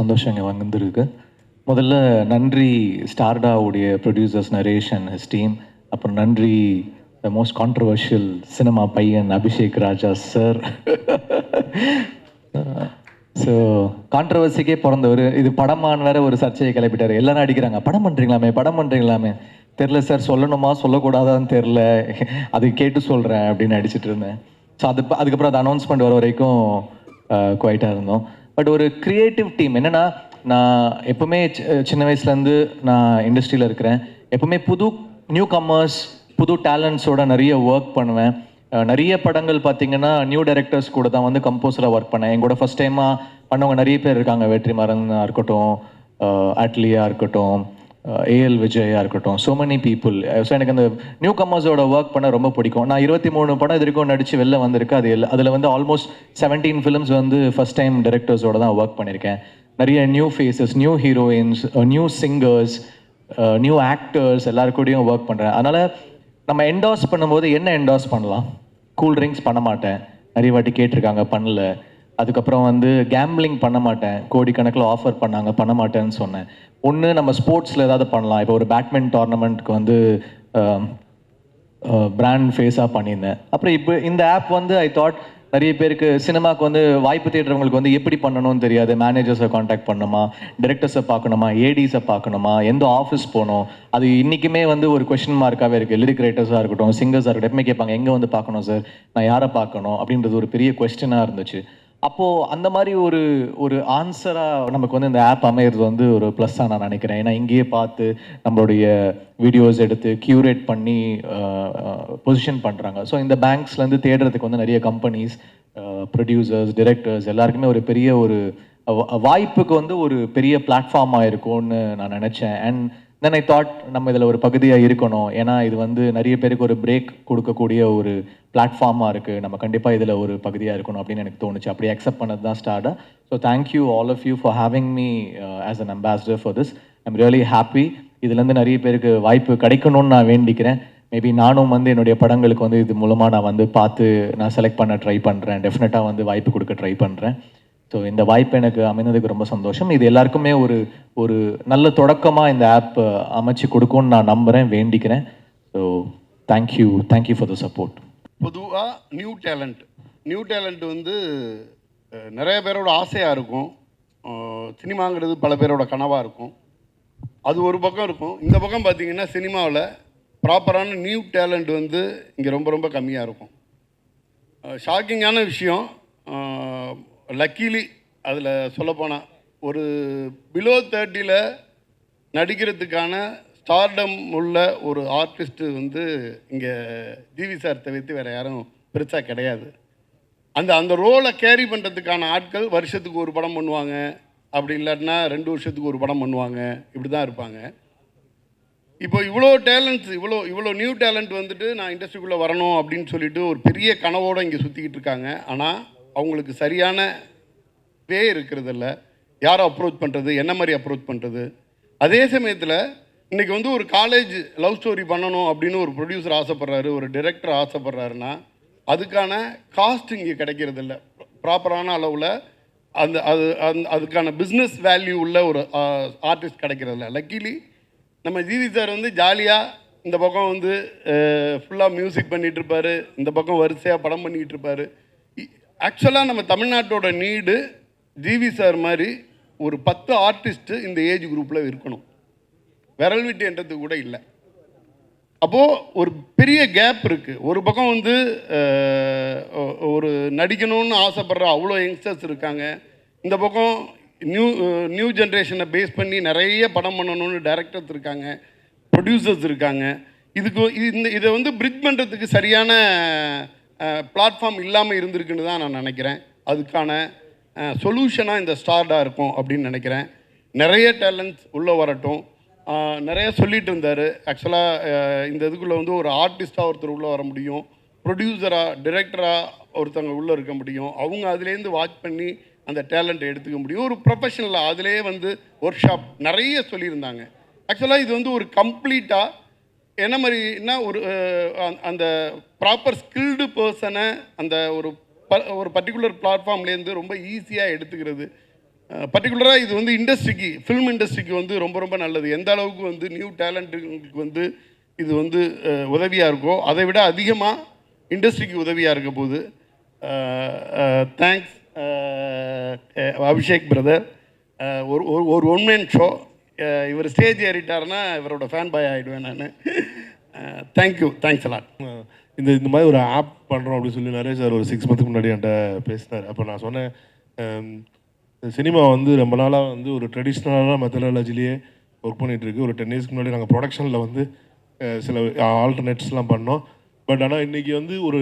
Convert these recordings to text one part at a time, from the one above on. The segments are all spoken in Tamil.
சந்தோஷம் இங்கே வந்திருக்கு. முதல்ல நன்றி ஸ்டார்டாவுடைய ப்ரொடியூசர்ஸ் நரேஷன் ஹிஸ் டீம் அப்புறம் நன்றி த மோஸ்ட் கான்ட்ரவர்ஷியல் சினிமா பையன் அபிஷேக் ராஜா சார் ஸோ கான்ட்ரவர்சிக்கே பிறந்தவர். இது படமான்னு வேற ஒரு சர்ச்சையை கிளப்பிட்டார். எல்லாரும் அடிக்கிறாங்க. படம் பண்ணுறீங்களாமே படம் பண்ணுறீங்களாமே தெரில சார் சொல்லணுமா? சொல்லக்கூடாதான்னு தெரில அது கேட்டு சொல்கிறேன் அப்படின்னு அடிச்சிட்டு இருந்தேன். ஸோ அது அதுக்கப்புறம் அது அனௌன்ஸ்மெண்ட் வர வரைக்கும் குவைட்டாக இருந்தோம். பட் ஒரு க்ரியேட்டிவ் டீம் என்னென்னா நான் எப்பவுமே சி- சின்ன வயசுலேருந்து நான் இண்டஸ்ட்ரியில் இருக்கிறேன். எப்பவுமே புது நியூ கம்மர்ஸ் புது டேலண்ட்ஸோட நிறைய ஒர்க் பண்ணுவேன். நிறைய படங்கள் பார்த்தீங்கன்னா நியூ டைரக்டர்ஸ் கூட தான் வந்து கம்போஸராக ஒர்க் பண்ணேன். எங்கூட ஃபஸ்ட் டைமாக பண்ணவங்க நிறைய பேர் இருக்காங்க. வெற்றிமாறனாக இருக்கட்டும் அட்லியாக இருக்கட்டும் ஏஎல் விஜயா இருக்கட்டும். ஸோ மெனி பீப்புள் ஸோ எனக்கு அந்த நியூ கம்மர்ஸோட ஒர்க் பண்ண ரொம்ப பிடிக்கும். நான் இருபத்தி மூணு படம் இது வரைக்கும் நடிச்சு வெளில வந்திருக்கு. அது அதில் வந்து ஆல்மோஸ்ட் செவன்டீன் ஃபிலிம்ஸ் வந்து ஃபர்ஸ்ட் டைம் டேரக்டர்ஸோட தான் ஒர்க் பண்ணியிருக்கேன் நிறைய new faces new heroines new singers new actors எல்லாருக்கூடையும் கூடயும் ஒர்க் பண்ணுறேன் அதனால் நம்ம என்டாஸ் பண்ணும்போது என்ன என்டாஸ் பண்ணலாம்? கூல் ட்ரிங்க்ஸ் பண்ண மாட்டேன். நிறைய வாட்டி கேட்டிருக்காங்க பண்ணல. அதுக்கப்புறம் வந்து கேம்பிளிங் பண்ண மாட்டேன். கோடிக்கணக்கில் ஆஃபர் பண்ணாங்க பண்ண மாட்டேன்னு சொன்னேன். ஒன்று நம்ம ஸ்போர்ட்ஸில் ஏதாவது பண்ணலாம். இப்போ ஒரு பேட்மின் டோர்னமெண்ட்க்கு வந்து பிராண்ட் ஃபேஸாக பண்ணியிருந்தேன். அப்புறம் இப்போ இந்த ஆப் வந்து ஐ தாட் நிறைய பேருக்கு சினிமாக்கு வந்து வாய்ப்பு தேடுறவங்களுக்கு வந்து எப்படி பண்ணணும்னு தெரியாது. மேனேஜர்ஸை காண்டாக்ட் பண்ணணுமா டிரெக்டர்ஸை பார்க்கணுமா? ஏடிஸை பார்க்கணுமா? எந்த ஆஃபீஸ் போகணும்? அது இன்றைக்குமே வந்து ஒரு கொஷின் மார்க்காகவே இருக்குது லிரிக் ரைட்டர்ஸாக இருக்கட்டும் சிங்கர்ஸாக இருக்கட்டும் எப்பவுமே கேட்பாங்க எங்கே வந்து பார்க்கணும் சார் நான் யாரை பார்க்கணும்? அப்படின்றது ஒரு பெரிய கொஸ்டினாக இருந்துச்சு. அப்போது அந்த மாதிரி ஒரு ஒரு ஆன்சராக நமக்கு வந்து இந்த ஆப் அமையிறது வந்து ஒரு ப்ளஸ்ஸாக நான் நினைக்கிறேன். ஏன்னா இங்கேயே பார்த்து நம்மளுடைய வீடியோஸ் எடுத்து கியூரேட் பண்ணி பொசிஷன் பண்ணுறாங்க ஸோ இந்த பேங்க்ஸ்லேருந்து தேடுறதுக்கு வந்து நிறைய கம்பெனிஸ் ப்ரொடியூசர்ஸ் டிரெக்டர்ஸ் எல்லாருக்குமே ஒரு பெரிய ஒரு வாய்ப்புக்கு வந்து ஒரு பெரிய பிளாட்ஃபார்மாக இருக்கும்னு நான் நினச்சேன். அண்ட் தென் ஐ தாட் நம்ம இதில் ஒரு பகுதியாக இருக்கணும். ஏன்னா இது வந்து நிறைய பேருக்கு ஒரு பிரேக் கொடுக்கக்கூடிய ஒரு பிளாட்ஃபார்மாக இருக்குது நம்ம கண்டிப்பாக இதில் ஒரு பகுதியாக இருக்கணும் அப்படின்னு எனக்கு தோணுச்சு. அப்படி அக்செப்ட் பண்ணது தான் ஸ்டார்டாக so thank you all of you for having me as an ambassador for this I'm really happy இதுலேருந்து நிறைய பேருக்கு வாய்ப்பு கிடைக்கணும்னு நான் வேண்டிக்கிறேன். மேபி நானும் வந்து என்னுடைய படங்களுக்கு வந்து இது மூலமாக நான் வந்து பார்த்து நான் செலக்ட் பண்ண ட்ரை பண்ணுறேன் டெஃபினட்டாக வந்து வாய்ப்பு கொடுக்க ட்ரை பண்ணுறேன் ஸோ இந்த வாய்ப்பு எனக்கு அமைந்ததுக்கு ரொம்ப சந்தோஷம். இது எல்லாருக்குமே ஒரு ஒரு நல்ல தொடக்கமாக இந்த ஆப் அமைச்சு கொடுக்கும்னு நான் நம்புகிறேன் வேண்டிக்கிறேன். So thank you thank you for the support பொதுவாக நியூ டேலண்ட் நியூ டேலண்ட் வந்து நிறைய பேரோட ஆசையாக இருக்கும். சினிமாங்கிறது பல பேரோட கனவாக இருக்கும். அது ஒரு பக்கம் இருக்கும். இந்த பக்கம் பார்த்தீங்கன்னா சினிமாவில் ப்ராப்பரான நியூ டேலண்ட் வந்து இங்கே ரொம்ப ரொம்ப கம்மியாக இருக்கும். ஷாக்கிங்கான விஷயம் லக்கீலி அதில் சொல்லப்போனால் ஒரு பிலோ தேர்ட்டியில் நடிக்கிறதுக்கான ஸ்டார்டம் உள்ள ஒரு ஆர்டிஸ்ட்டு வந்து இங்கே ஜிவி சார் தவிர்த்து வேறு யாரும் பெருசாக கிடையாது. அந்த அந்த ரோலை கேரி பண்ணுறதுக்கான ஆட்கள் வருஷத்துக்கு ஒரு படம் பண்ணுவாங்க. அப்படி இல்லாட்டினா ரெண்டு வருஷத்துக்கு ஒரு படம் பண்ணுவாங்க. இப்படி தான் இருப்பாங்க. இப்போ இவ்வளோ டேலண்ட்ஸ் இவ்வளோ இவ்வளோ நியூ டேலண்ட் வந்துட்டு நான் இண்டஸ்ட்ரிக்குள்ளே வரணும் அப்படின்னு சொல்லிட்டு ஒரு பெரிய கனவோடு இங்கே சுற்றிக்கிட்டு இருக்காங்க. ஆனால் அவங்களுக்கு சரியான வே இருக்கிறதில்ல. யாரை அப்ரோச் பண்ணுறது என்ன மாதிரி அப்ரோச் பண்ணுறது அதே சமயத்தில் இன்றைக்கி வந்து ஒரு காலேஜ் லவ் ஸ்டோரி பண்ணணும் அப்படின்னு ஒரு ப்ரொடியூசர் ஆசைப்பட்றாரு ஒரு டிரெக்டர் ஆசைப்பட்றாருன்னா அதுக்கான காஸ்ட் இங்கே கிடைக்கிறதில்ல. ப்ராப்பரான அளவில் அந்த அது அந் அதுக்கான பிஸ்னஸ் வேல்யூ உள்ள ஒரு ஆர்டிஸ்ட் கிடைக்கிறதில்ல. லக்கிலி நம்ம ஜிவி சார் வந்து ஜாலியாக இந்த பக்கம் வந்து ஃபுல்லாக மியூசிக் பண்ணிகிட்ருப்பார் இந்த பக்கம் வரிசையாக படம் பண்ணிகிட்டு இருப்பார். ஆக்சுவலாக நம்ம தமிழ்நாட்டோட நீடு ஜிவி சார் மாதிரி ஒரு பத்து ஆர்டிஸ்ட்டு இந்த ஏஜ் குரூப்பில் இருக்கணும். விரல் விட்டுன்றது கூட இல்லை. அப்போது ஒரு பெரிய கேப் இருக்குது ஒரு பக்கம் வந்து ஒரு நடிக்கணும்னு ஆசைப்படுற அவ்வளோ யங்ஸ்டர்ஸ் இருக்காங்க. இந்த பக்கம் நியூ நியூ ஜென்ரேஷனை பேஸ் பண்ணி நிறைய படம் பண்ணணும்னு டைரக்டர்ஸ் இருக்காங்க. ப்ரொடியூசர்ஸ் இருக்காங்க. இதுக்கு இது- இந்த இதை வந்து பிரிட்ஜ் பண்ணுறதுக்கு சரியான பிளாட்ஃபார்ம் இல்லாமல் இருந்திருக்குன்னு தான் நான் நினைக்கிறேன். அதுக்கான சொல்யூஷனாக இந்த ஸ்டார்டாக இருக்கும் அப்படின்னு நினைக்கிறேன். நிறைய டேலண்ட்ஸ் உள்ளே வரட்டும். நிறைய சொல்லிட்டு இருந்தார். ஆக்சுவலாக இந்த இதுக்குள்ளே வந்து ஒரு ஆர்டிஸ்ட்டாக ஒருத்தர் உள்ளே வர முடியும். ப்ரொடியூசராக டிரெக்டராக ஒருத்தவங்க உள்ளே இருக்க முடியும். அவங்க அதுலேருந்து வாட்ச் பண்ணி அந்த டேலண்ட்டை எடுத்துக்க முடியும். ஒரு ப்ரொஃபஷனலாக அதிலே வந்து ஒர்க் ஷாப் நிறைய சொல்லியிருந்தாங்க. ஆக்சுவலாக இது வந்து ஒரு கம்ப்ளீட்டாக என்ன மாதிரின்னா ஒரு அந்த- ப்ராப்பர் ஸ்கில்டு பர்சனை அந்த ஒரு ப ஒரு பர்டிகுலர் பிளாட்ஃபார்ம்லேருந்து ரொம்ப ஈஸியாக எடுத்துக்கிறது. பர்டிகுலராக இது வந்து இண்டஸ்ட்ரிக்கு ஃபிலிம் இண்டஸ்ட்ரிக்கு வந்து ரொம்ப ரொம்ப நல்லது. எந்த அளவுக்கு வந்து நியூ டேலண்ட்டுங்களுக்கு வந்து இது வந்து உதவியாக இருக்கோ அதை விட அதிகமாக இண்டஸ்ட்ரிக்கு உதவியாக இருக்க போகுது. தேங்க்ஸ் அபிஷேக் பிரதர் ஒரு ஒரு ஒரு ஒன் மேன் ஷோ இவர் ஸ்டேஜ் ஏறிட்டாருன்னா இவரோட ஃபேன் பாய் ஆகிடுவேன் நான். தேங்க்யூ தேங்க்ஸ் அலாட் இந்த இந்த மாதிரி ஒரு ஆப் பண்ணுறோம் அப்படின்னு சொல்லி நிறைய சார் ஒரு சிக்ஸ் மந்த்துக்கு முன்னாடி என்கிட்ட பேசினார். அப்போ நான் சொன்னேன் சினிமா வந்து ரொம்ப நாளாக வந்து ஒரு ட்ரெடிஷ்னலான மெத்தடாலஜிலேயே ஒர்க் பண்ணிகிட்ருக்கு ஒரு டென் இயர்ஸ்க்கு முன்னாடி நாங்கள் ப்ரொடக்ஷனில் வந்து சில ஆல்டர்னேட்ஸ்லாம் பண்ணோம். பட் ஆனால் இன்றைக்கி வந்து ஒரு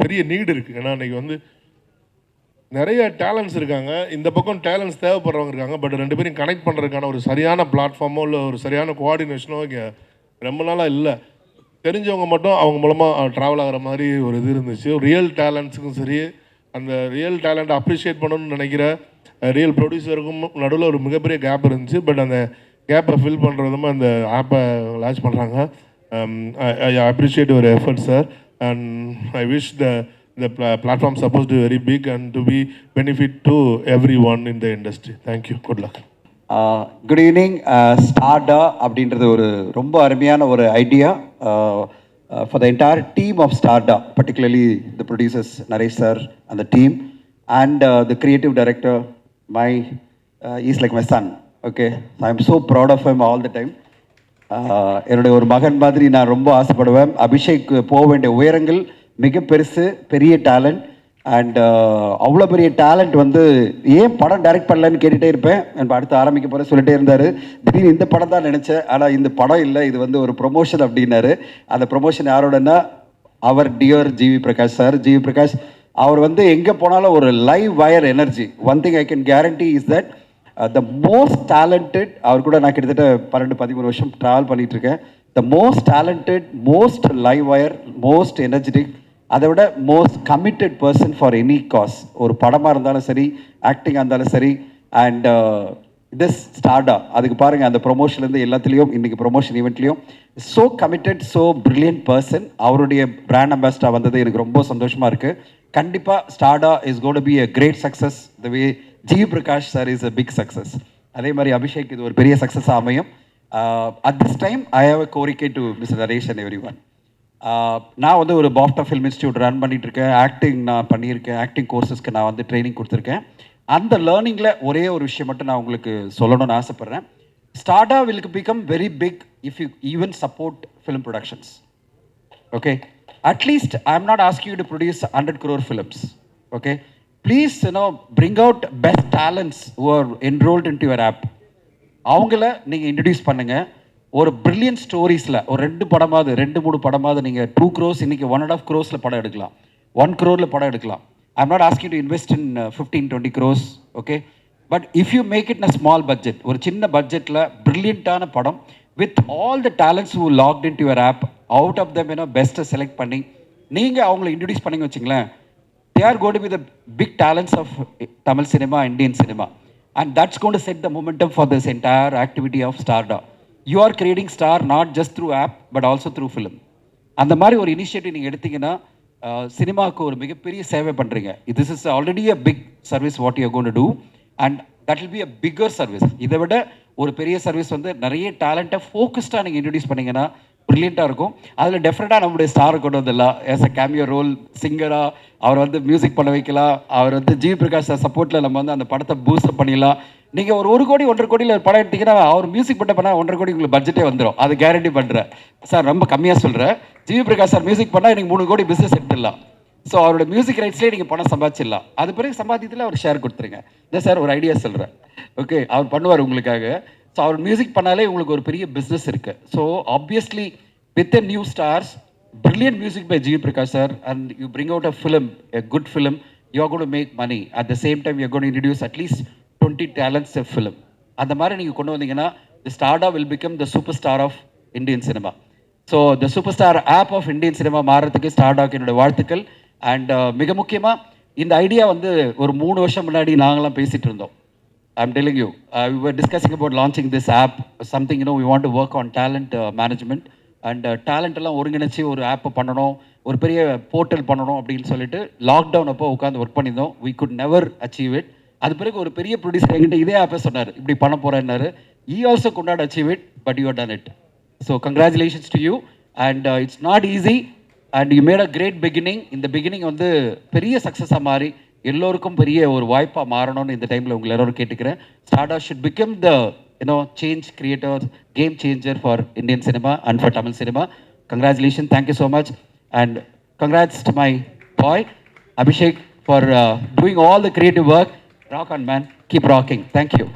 பெரிய நீடு இருக்குது ஏன்னா இன்றைக்கி வந்து நிறைய டேலண்ட்ஸ் இருக்காங்க. இந்த பக்கம் டேலண்ட்ஸ் தேவைப்படுறவங்க இருக்காங்க. பட் ரெண்டு பேரும் கனெக்ட் பண்ணுறதுக்கான ஒரு சரியான பிளாட்ஃபார்மோ இல்லை ஒரு சரியான கோஆர்டினேஷனோ இங்கே ரொம்ப நாளாக இல்லை. தெரிஞ்சவங்க மட்டும் அவங்க மூலமாக ட்ராவல் ஆகிற மாதிரி ஒரு இது இருந்துச்சு. ரியல் டேலண்ட்ஸுக்கும் சரி அந்த ரியல் டேலண்ட்டை அப்ரிஷியேட் பண்ணணும்னு நினைக்கிற ரியல் ப்ரொடியூசருக்கும் நடுவில் ஒரு மிகப்பெரிய கேப் இருந்துச்சு. பட் அந்த கேப்பை ஃபில் பண்ணுற விதமாக இந்த ஆப்பை லான்ச் பண்ணுறாங்க I appreciate your effort sir and I wish the the pl- platform supposed to be very big and to be benefit to everyone in the industry. Thank you. Good luck. Good evening Starta அப்படின்றது ஒரு ரொம்ப அருமையான ஒரு idea for the entire team of Starta particularly the producers Naresh sir அந்த team and the creative director my is like my son okay I am so proud of him all the time என்னுடைய ஒரு மகன் மாதிரி நான் ரொம்ப ஆசைப்படுவேன் அபிஷேக் போக வேண்டிய உயரங்கள் மிக பெருசு பெரிய டேலண்ட் அண்ட் அவ்வளோ பெரிய டேலண்ட் வந்து ஏன் படம் டைரக்ட் பண்ணலன்னு கேட்டுகிட்டே இருப்பேன். இப்போ அடுத்து ஆரம்பிக்க போகிற சொல்லிட்டே இருந்தார். திடீர்னு இந்த படம் தான் நினச்சேன். ஆனால் இந்த படம் இல்லை. இது வந்து ஒரு ப்ரொமோஷன் அப்படின்னாரு. அந்த ப்ரொமோஷன் யாரோடனா அவர் dear GV Prakash sir GV Prakash அவர் வந்து எங்கே போனாலும் ஒரு live wire energy one thing I can guarantee is that the most talented அவர் கூட நான் கிட்டத்தட்ட பன்னெண்டு பதிமூணு வருஷம் ட்ராவல் பண்ணிகிட்ருக்கேன் the most talented most live wire most energetic அதை விட most committed person for any cause ஒரு படமாக இருந்தாலும் சரி ஆக்டிங்காக இருந்தாலும் சரி அண்ட் திஸ் ஸ்டார்டா அதுக்கு பாருங்கள் அந்த ப்ரொமோஷன்லேருந்து எல்லாத்துலேயும் இன்றைக்கி promotion ஈவெண்ட்லேயும் so committed so brilliant person அவருடைய பிராண்ட் அம்பாஸ்டர் வந்தது எனக்கு ரொம்ப சந்தோஷமாக இருக்குது கண்டிப்பாக Starta is got be a great success the way G Prakash sir is a big success அதே மாதிரி அபிஷேக் இது ஒரு பெரிய சக்ஸஸாக அமையும். At this time I have a கோரிக்கை to Mister Naresh and everyone நான் வந்து ஒரு பாஃப்டா ஃபில்ம் இன்ஸ்டியூட் ரன் பண்ணிட்டு இருக்கேன் ஆக்டிங் நான் பண்ணியிருக்கேன். ஆக்டிங் கோர்சஸ்க்கு நான் வந்து ட்ரைனிங் கொடுத்துருக்கேன். அந்த லேர்னிங்கில் ஒரே ஒரு விஷயம் மட்டும் நான் உங்களுக்கு சொல்லணும்னு ஆசைப்பட்றேன். Starda will become very big if you even support film productions okay at least I am not asking you to produce 100 crore films. Okay please you know out best best or who in enrolled into அவங்கள நீங்கள் இன்ட்ரடியூஸ் பண்ணுங்கள் ஒரு பிரில்லியன் ஸ்டோரிஸில் ஒரு ரெண்டு படமாவது ரெண்டு மூணு படமாவது நீங்கள் டூ க்ரோஸ் இன்னைக்கு ஒன் அண்ட் ஆஃப் க்ரோஸில் படம் எடுக்கலாம். ஒன் க்ரோரில் படம் எடுக்கலாம். I'm not asking to invest in fifteen twenty crores okay but if you make it in small budget ஒரு சின்ன பட்ஜெட்டில் ப்ரில்லியண்ட்டான படம் with all the talents who locked in to your app out of them ஏன்னா பெஸ்ட்டை செலக்ட் பண்ணி நீங்கள் அவங்கள இன்ட்ரடியூஸ் பண்ணி வச்சுங்களேன் they are got to big talents of Tamil cinema Indian cinema and that's gone to set the momentum for this entire activity of Starta you are creating star not just through app but also through film அந்த மாதிரி ஒரு இனிஷியேட்டிவ் நீங்கள் எடுத்தீங்கன்னா சினிமாவுக்கு ஒரு மிகப்பெரிய சேவை பண்ணுறீங்க this is already a big service what you gonna do and that will be a bigger service இதை விட ஒரு பெரிய சர்வீஸ் வந்து நிறைய டேலண்ட்டை ஃபோக்கஸ்டாக நீங்கள் இன்ட்ரடியூஸ் பண்ணீங்கன்னா ப்ரில்லியண்ட்டாக இருக்கும். அதில் டெஃபினட்டாக நம்முடைய ஸ்டாரை கொண்டு வந்துடலாம். ஏஸ் அ கேமியோ ரோல் சிங்கராக அவர் வந்து மியூசிக் பண்ண வைக்கலாம். அவர் வந்து ஜி பிரகாஷ் சார் சப்போர்ட்டில் நம்ம வந்து அந்த படத்தை பூஸ்ட் பண்ணிடலாம். நீங்கள் ஒரு ஒரு கோடி ஒன்றரை கோடியில் ஒரு படம் எடுத்தீங்கன்னா அவர் மியூசிக் பண்ண பண்ணால் ஒன்றரை கோடி உங்களுக்கு பட்ஜெட்டே வந்துடும் அது கேரண்டி பண்ணுறேன் சார் ரொம்ப கம்மியாக சொல்கிறேன் ஜிவி பிரகாஷ் சார் மியூசிக் பண்ணால் எனக்கு மூணு கோடி பிஸ்னஸ் எடுத்துடலாம். ஸோ அவரோட மியூசிக் ரைட்ஸ்லேயே நீங்கள் பணம் சம்பாதிச்சிடலாம். அது பிறகு சம்பாதியத்தில் அவர் ஷேர் கொடுத்துருங்க. இந்த சார் ஒரு ஐடியா சொல்கிறேன் ஓகே அவர் பண்ணுவார் உங்களுக்காக. ஸோ அவர் மியூசிக் பண்ணாலே உங்களுக்கு ஒரு பெரிய பிஸ்னஸ் இருக்குது so obviously with new stars brilliant music by GV Prakash sir and you bring out a film a good film you are going make money at the same time you gonna introduce at least twenty talents a film அந்த மாதிரி நீங்கள் கொண்டு வந்தீங்கன்னா the Starda will become the super star of Indian cinema so the super star of of Indian cinema மாறுறதுக்கு ஸ்டார்டாக்கு என்னோட வாழ்த்துக்கள் அண்ட் மிக முக்கியமாக இந்த ஐடியா வந்து ஒரு மூணு வருஷம் முன்னாடி நாங்களாம் பேசிகிட்டு இருந்தோம் I'm telling you we were discussing about launching this app something you know we want to work on talent management and talent எல்லாம் ஒருங்கிணைச்சு ஒரு ஆப் பண்ணணும் ஒரு பெரிய போர்ட்டல் பண்ணணும் அப்படின்னு சொல்லிட்டு லாக்டவுன் அப்போ உட்காந்து ஒர்க் பண்ணியிருந்தோம் we could never achieve it அது பிறகு ஒரு பெரிய ப்ரொடியூசர் என்கிட்ட இதே ஆப்பே சொன்னார். இப்படி பண்ண போகிறேன்னாரு he also couldn't achieve it but you done it so congratulations to you and it's not easy and you made a great beginning இந்த பிகினிங் வந்து பெரிய சக்ஸஸாக மாறி எல்லோருக்கும் பெரிய ஒரு வாய்ப்பாக மாறணும்னு இந்த டைமில் உங்களை எல்லோரும் கேட்டுக்கிறேன். Starta should become the you know change creator game changer for Indian cinema and for Tamil cinema congratulation thank you so much and congrats to my boy Abhishek for doing all the creative work rock on man keep rocking thank you